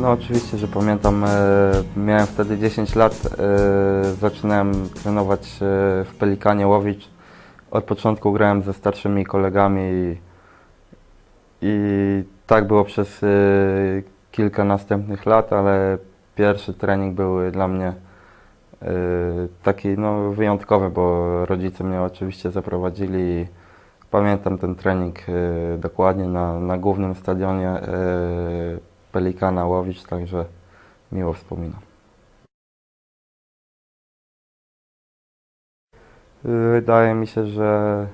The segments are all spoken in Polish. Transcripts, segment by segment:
No oczywiście, że pamiętam, e, miałem wtedy 10 lat, e, zaczynałem trenować e, w Pelikanie Łowicz. Od początku grałem ze starszymi kolegami i, i tak było przez e, kilka następnych lat, ale pierwszy trening był dla mnie e, taki no, wyjątkowy, bo rodzice mnie oczywiście zaprowadzili pamiętam ten trening e, dokładnie na, na głównym stadionie e, Pelikana Łowicz, także miło wspominam. Wydaje mi się, że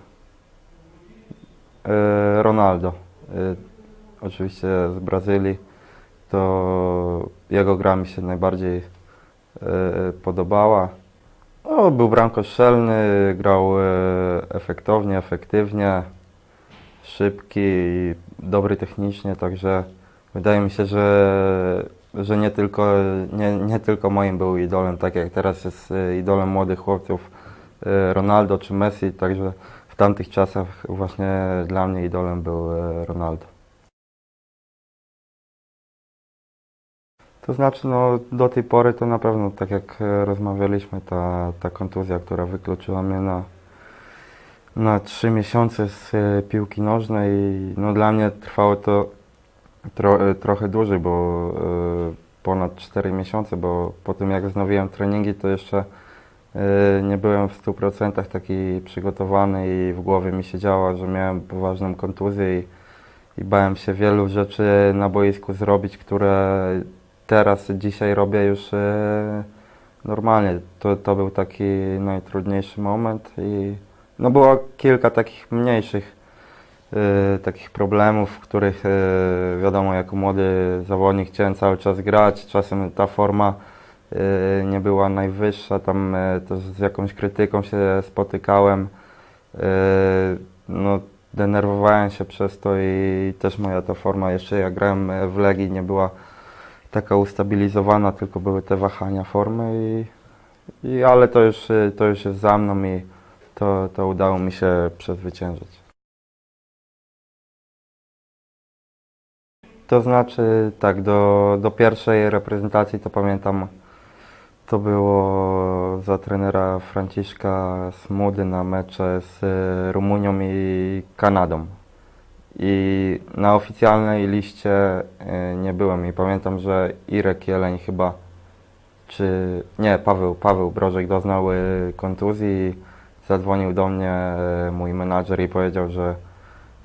y, Ronaldo, y, oczywiście z Brazylii, to jego gra mi się najbardziej y, podobała. No, był bramkostrzelny, grał y, efektownie, efektywnie, szybki i dobry technicznie, także wydaje mi się, że, że nie, tylko, nie, nie tylko moim był idolem, tak jak teraz jest y, idolem młodych chłopców y, Ronaldo czy Messi, także w tamtych czasach właśnie dla mnie idolem był y, Ronaldo. To znaczy, no, do tej pory to na pewno, tak jak rozmawialiśmy, ta, ta kontuzja, która wykluczyła mnie na, na trzy miesiące z piłki nożnej, no dla mnie trwało to tro, e, trochę dłużej, bo e, ponad 4 miesiące, bo po tym jak wznowiłem treningi, to jeszcze e, nie byłem w 100% taki przygotowany i w głowie mi się działo, że miałem poważną kontuzję i, i bałem się wielu rzeczy na boisku zrobić, które teraz, dzisiaj robię już normalnie. To, to był taki najtrudniejszy moment i no było kilka takich mniejszych e, takich problemów, w których e, wiadomo, jako młody zawodnik chciałem cały czas grać. Czasem ta forma e, nie była najwyższa, tam też z jakąś krytyką się spotykałem. No, denerwowałem się przez to i też moja ta forma, jeszcze jak grałem w Legii, nie była taka ustabilizowana, tylko były te wahania formy i, i ale to już, y, to już jest za mną i to, to udało mi się przezwyciężyć. To znaczy, tak, do, do pierwszej reprezentacji to pamiętam, to było za trenera Franciszka Smudy na mecze z y, Rumunią i Kanadą. I na oficjalnej liście y, nie byłem i pamiętam, że Irek Jeleń chyba, czy nie, Paweł, Paweł Brożek doznał y, kontuzji i zadzwonił do mnie mój menadżer i powiedział, że,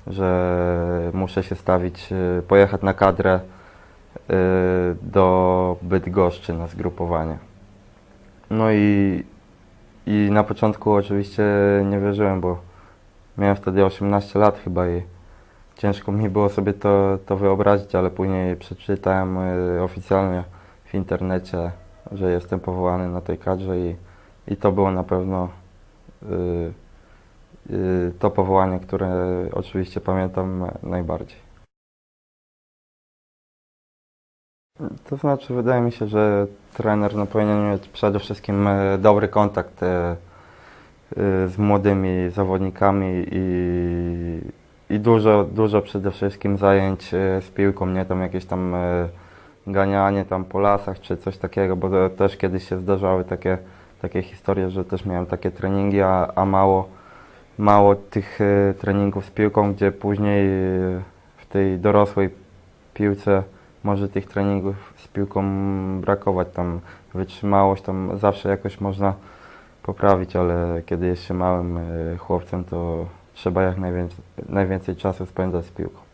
że muszę się stawić, y, pojechać na kadrę y, do Bydgoszczy na zgrupowanie. No i, i na początku oczywiście nie wierzyłem, bo miałem wtedy 18 lat chyba i ciężko mi było sobie to, to wyobrazić, ale później przeczytałem y, oficjalnie w internecie, że jestem powołany na tej kadrze i, i to było na pewno to powołanie, które oczywiście pamiętam najbardziej. To znaczy, wydaje mi się, że trener no, powinien mieć przede wszystkim e, dobry kontakt e, e, z młodymi zawodnikami i, i dużo, dużo przede wszystkim zajęć z piłką, nie tam jakieś tam ganianie tam po lasach czy coś takiego, bo też kiedyś się zdarzały takie, takie historie, że też miałem takie treningi, a, a mało, mało tych e, treningów z piłką, gdzie później e, w tej dorosłej piłce może tych treningów z piłką brakować, tam wytrzymałość tam zawsze jakoś można poprawić, ale kiedy jest się małym e, chłopcem, to trzeba jak najwięcej, najwięcej czasu spędzać z piłką.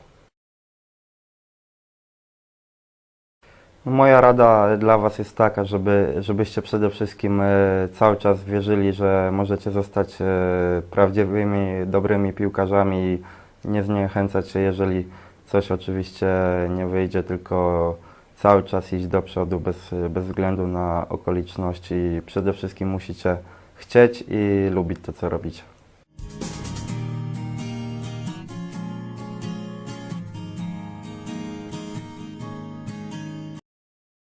Moja rada dla Was jest taka, żeby, żebyście przede wszystkim e, cały czas wierzyli, że możecie zostać e, prawdziwymi, dobrymi piłkarzami i nie zniechęcać się, jeżeli coś oczywiście nie wyjdzie, tylko cały czas iść do przodu bez, bez względu na okoliczności. Przede wszystkim musicie chcieć i lubić to, co robicie.